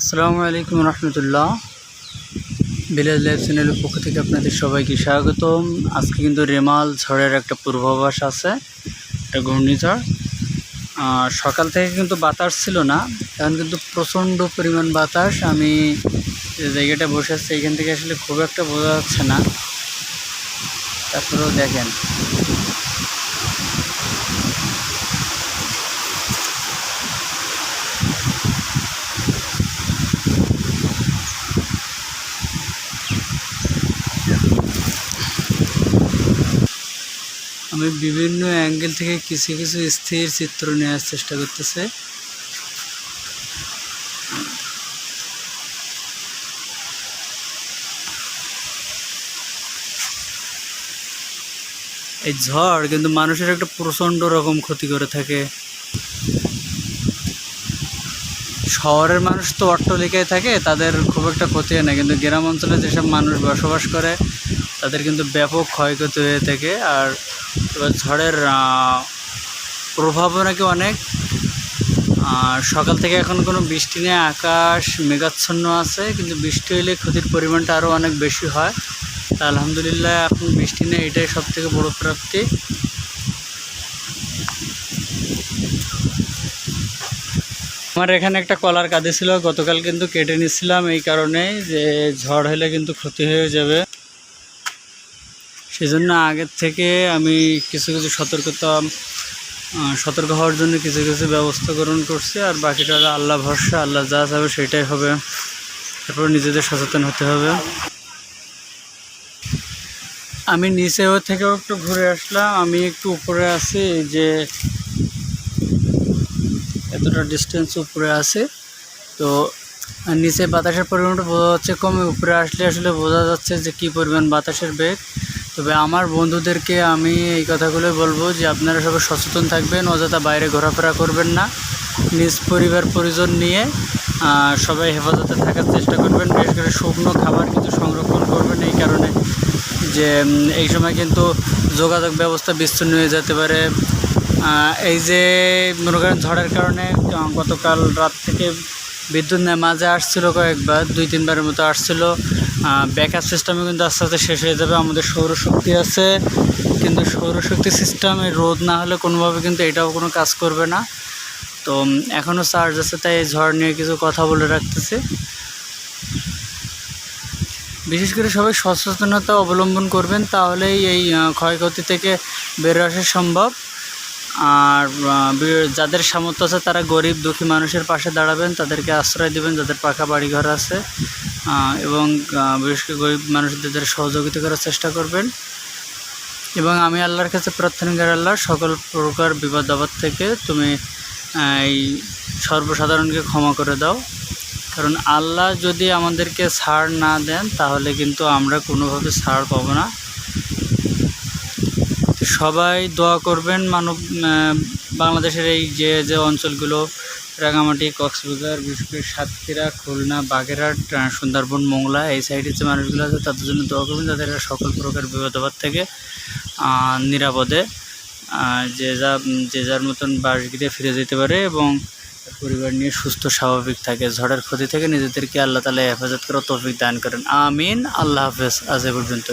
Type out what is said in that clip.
আসসালামু আলাইকুম রহমতুল্লাহ। Village life চ্যানেলের পক্ষ থেকে আপনাদের সবাইকে স্বাগতম। আজকে কিন্তু রেমাল ঝড়ের একটা পূর্বাভাস আছে, একটা ঘূর্ণিঝড়। সকাল থেকে কিন্তু বাতাস ছিল না, এখন কিন্তু প্রচণ্ড পরিমাণ বাতাস। আমি যে জায়গাটা বসে আছি, এখান থেকে আসলে খুব একটা বোঝা যাচ্ছে না। তারপরেও দেখেন। আমি বিভিন্ন অ্যাঙ্গেল থেকে কিছু কিছু স্থির চিত্র নেওয়ার চেষ্টা করতেছে। এই ঝড় কিন্তু মানুষের একটা প্রচণ্ড রকম ক্ষতি করে থাকে। শহরের মানুষ তো অট্টলিকায় থাকে, তাদের খুব একটা ক্ষতি হয় না। কিন্তু গ্রাম অঞ্চলে যেসব মানুষ বসবাস করে, তাদের কিন্তু ব্যাপক ক্ষয়ক্ষতি হয়ে থাকে। আর এবার ঝড়ের প্রভাবও নাকি অনেক। আর সকাল থেকে এখন কোনো বৃষ্টি নেই, আকাশ মেঘাচ্ছন্ন আছে, কিন্তু বৃষ্টি হলে ক্ষতির পরিমাণটা আরও অনেক বেশি হয়। তা আলহামদুলিল্লাহ এখন বৃষ্টি নেই, এটাই সব থেকে বড়ো প্রাপ্তি। আমার এখানে একটা কলার কাঁদে ছিল, গতকাল কিন্তু কেটে নিচ্ছিলাম এই কারণে যে ঝড় হলে কিন্তু ক্ষতি হয়ে যাবে। সেজন্য আগের থেকে আমি কিছু কিছু সতর্কতা সতর্ক হওয়ার জন্য কিছু কিছু ব্যবস্থা গ্রহণ করছি আর বাকিটা আল্লাহ ভরসা, আল্লাহ যা চাবে সেটাই হবে। তারপর নিজেদের সচেতন হতে হবে। আমি নিচেও থেকেও একটু ঘুরে আসলাম। আমি একটু উপরে আছি যে এতটা ডিস্টেন্স উপরে আছে। তো নিচে বাতাসের পরিমাণটা বোঝা যাচ্ছে কমে। উপরে আসলে আসলে বোঝা যাচ্ছে যে কী পরিমাণ বাতাসের বেগ। তবে আমার বন্ধুদেরকে আমি এই কথাগুলোই বলব যে আপনারা সবাই সচেতন থাকবেন, অযথা বাইরে ঘোরাফেরা করবেন না। নিজ পরিবার, পরিজন নিয়ে সবাই হেফাজতে থাকার চেষ্টা করবেন। বিশেষ করে শুকনো খাবার কিন্তু সংরক্ষণ করবেন এই কারণে যে এই সময় কিন্তু যোগাযোগ ব্যবস্থা বিচ্ছিন্ন হয়ে যেতে পারে। এই যে, মনে করেন ঝড়ের কারণে গতকাল রাত থেকে বিদ্যুৎ নেয় মাঝে আসছিল কয়েকবার, দুই, তিনবারের মতো আসছিল। ব্যাকআপ সিস্টেমে কিন্তু আস্তে আস্তে শেষ হয়ে যাবে, আমাদের সৌরশক্তি আছে। কিন্তু সৌরশক্তি সিস্টেমে রোদ না হলে কোনোভাবে কিন্তু এটাও কোনো কাজ করবে না। তো এখনও চার্জ আছে, তাই ঝড় নিয়ে কিছু কথা বলে রাখতেছি। বিশেষ করে সবাই সচেতনতা অবলম্বন করবেন, তাহলেই এই ক্ষয়ক্ষতি থেকে বেরো আসা সম্ভব। আর যাদের সামর্থ্য আছে তারা গরিব, দুঃখী মানুষের পাশে দাঁড়াবেন, তাদেরকে আশ্রয় দেবেন, যাদের পাকা বাড়িঘর আছে এবং বিশেষ করে গরিব মানুষদের সহযোগিতা করার চেষ্টা করবেন। এবং আমি আল্লাহর কাছে প্রার্থনা করি, আল্লাহ, সকল প্রকার বিপদ আপদ থেকে তুমি এই সর্বসাধারণকে ক্ষমা করে দাও। কারণ আল্লাহ যদি আমাদেরকে ছাড় না দেন, তাহলে কিন্তু আমরা কোনোভাবে ছাড় পাবো না। সবাই দোয়া করবেন মানব বাংলাদেশের এই যে যে অঞ্চলগুলো, রাঙামাটি, কক্সবাজার বিশেষ করে সাতক্ষীরা, খুলনা, বাগেরহাট সুন্দরবন, মোংলা, এই সাইডের যে মানুষগুলো আছে, তাদের জন্য দোয়া করবেন যাদের সকল প্রকার বিপদাবাদ থেকে নিরাপদে যে যা, যে যার মতন বাসগৃহে ফিরে যেতে পারে এবং পরিবার নিয়ে সুস্থ, স্বাভাবিক থাকে, ঝড়ের ক্ষতি থেকে নিজেদেরকে আল্লাহ তালা হেফাজত করার তৌফিক দান করেন। আমিন। আল্লাহ হাফেজ। আজ এ পর্যন্ত